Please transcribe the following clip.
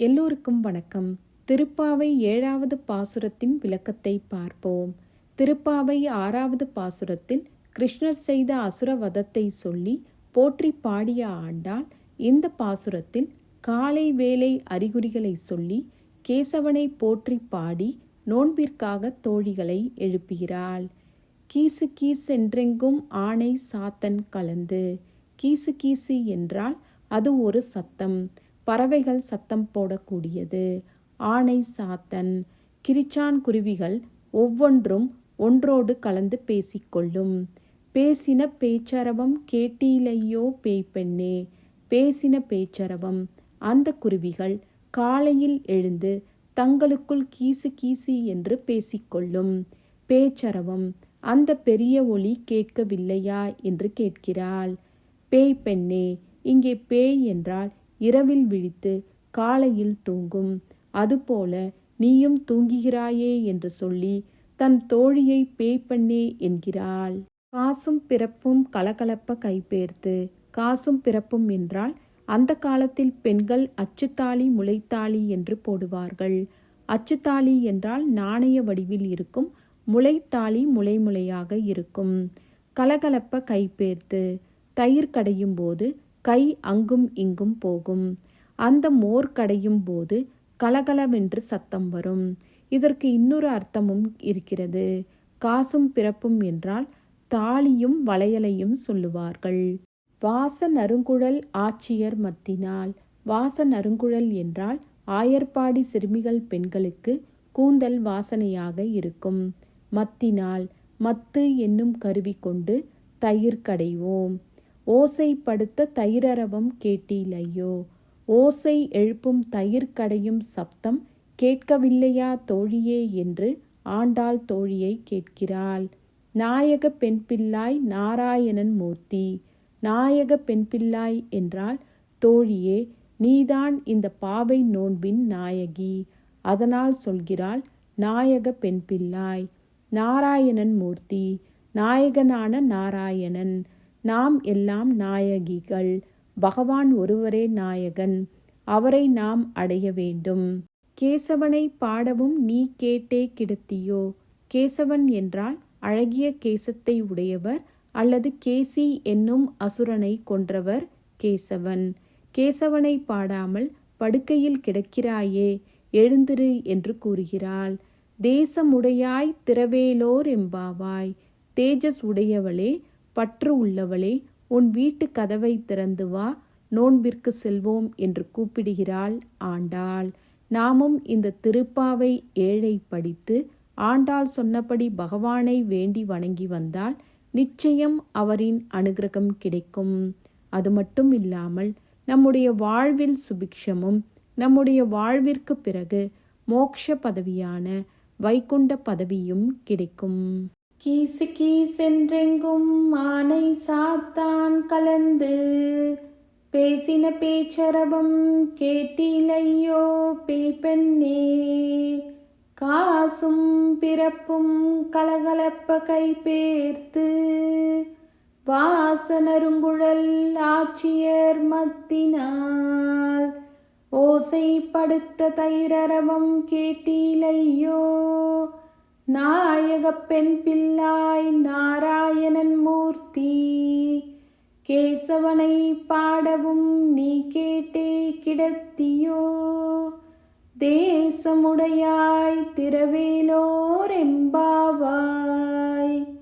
எல்லோருக்கும் வணக்கம். திருப்பாவை ஏழாவது பாசுரத்தின் விளக்கத்தை பார்ப்போம். திருப்பாவை ஆறாவது பாசுரத்தில் கிருஷ்ணர் செய்த அசுரவதத்தை சொல்லி போற்றி பாடிய ஆண்டால் இந்த பாசுரத்தில் காலை வேலை அறிகுறிகளை சொல்லி கேசவனை போற்றி பாடி நோன்பிற்காக தோழிகளை எழுப்புகிறாள். கீசு கீஸ் என்றெங்கும் ஆணை சாத்தன் கலந்து. கீசு கீசு என்றால் அது ஒரு சத்தம். பறவைகள் சத்தம் போடக்கூடியது. ஆணை சாத்தன் கிரிச்சான் குருவிகள் ஒவ்வொன்றும் ஒன்றோடு கலந்து பேசிக்கொள்ளும். பேசின பேச்சரவம் கேட்டீலையோ பேய்ப்பெண்ணே பேசின பேச்சரவம். அந்த குருவிகள் காலையில் எழுந்து தங்களுக்குள் கீசு கீசு என்று பேசிக்கொள்ளும். பேச்சரவம் அந்த பெரிய ஒளி கேட்கவில்லையா என்று கேட்கிறாள். பேய் பெண்ணே இங்கே பேய் என்றால் இரவில் விழித்து காலையில் தூங்கும். அதுபோல நீயும் தூங்குகிறாயே என்று சொல்லி தன் தோழியை பேய் பண்ணே என்கிறாள். காசும் பிறப்பும் கலகலப்ப கைபேர்த்து காசும் பிறப்பும் என்றால் அந்த காலத்தில் பெண்கள் அச்சுத்தாளி முளைத்தாளி என்று போடுவார்கள். அச்சுத்தாளி என்றால் நாணய வடிவில் இருக்கும் முளைத்தாளி முளைமுளையாக இருக்கும். கலகலப்ப கைபேர்த்து தயிர் கடையும் போது கை அங்கும் இங்கும் போகும். அந்த மோர் கடையும் போது கலகலவென்று சத்தம் வரும். இதற்கு இன்னொரு அர்த்தமும் இருக்கிறது. காசும் பிறப்பும் என்றால் தாலியும் வளையலையும் சொல்லுவார்கள். வாச நறுங்குழல் ஆட்சியர் மத்தினால் வாச நறுங்குழல் என்றால் ஆயர்பாடி சிறுமிகள் பெண்களுக்கு கூந்தல் வாசனையாக இருக்கும். மத்தினால் மத்து என்னும் கருவி கொண்டு தயிர் கடைவோம். ஓசைப்படுத்த தயிரரவம் கேட்டீலையோ? ஓசை எழுப்பும் தயிர் கடையும் சப்தம் கேட்கவில்லையா தோழியே? என்று ஆண்டாள் தோழியை கேட்கிறாள். நாயக பெண்பிள்ளாய் நாராயணன் மூர்த்தி. நாயக பெண்பிள்ளாய் என்றால் தோழியே நீதான் இந்த பாவை நோன்பின் நாயகி. அதனால் சொல்கிறாள் நாயக பெண்பிள்ளாய். நாராயணன் மூர்த்தி. நாயகனான நாராயணன். நாம் எல்லாம் நாயகிகள். பகவான் ஒருவரே நாயகன். அவரை நாம் அடைய வேண்டும். கேசவனை பாடவும் நீ கேட்டே கிடத்தியோ? கேசவன் என்றால் அழகிய கேசத்தை உடையவர் அல்லது கேசி என்னும் அசுரனை கொன்றவர் கேசவன். கேசவனை பாடாமல் படுக்கையில் கிடக்கிறாயே? எழுந்திரு என்று கூறுகிறாள். தேசமுடையாய் திரவேலோர் எம்பாவாய் தேஜஸ் உடையவளே பற்று உள்ளவளே உன் வீட்டு கதவை திறந்து வா நோன்பிற்கு செல்வோம் என்று கூப்பிடுகிறாள் ஆண்டாள். நாமும் இந்த திருப்பாவை ஏழை படித்து ஆண்டாள் சொன்னபடி பகவானை வேண்டி வணங்கி வந்தால் நிச்சயம் அவரின் அனுகிரகம் கிடைக்கும். அது மட்டும் இல்லாமல் நம்முடைய வாழ்வில் சுபிக்ஷமும் நம்முடைய வாழ்விற்கு பிறகு மோக்ஷ பதவியான வைகுண்ட பதவியும் கிடைக்கும். கீசு கீசென்றெங்கும் ஆனை சாத்தான் கலந்து. பேசின பேச்சரபம் கேட்டிலையோ பேய்பெண்ணே காசும் பிறப்பும் கலகலப்ப கைபேர்த்து. வாசனருங்குழல் ஆட்சியர் மத்தினால். ஓசைப்படுத்த தைரரவம் கேட்டிலையோ நாயக பெண் பிள்ளாய் நாராயணன் மூர்த்தி. கேசவனை பாடவும் நீ கேட்டே கிடத்தியோ? தேசமுடையாய் திரவேலோர் எம்பாவாய்.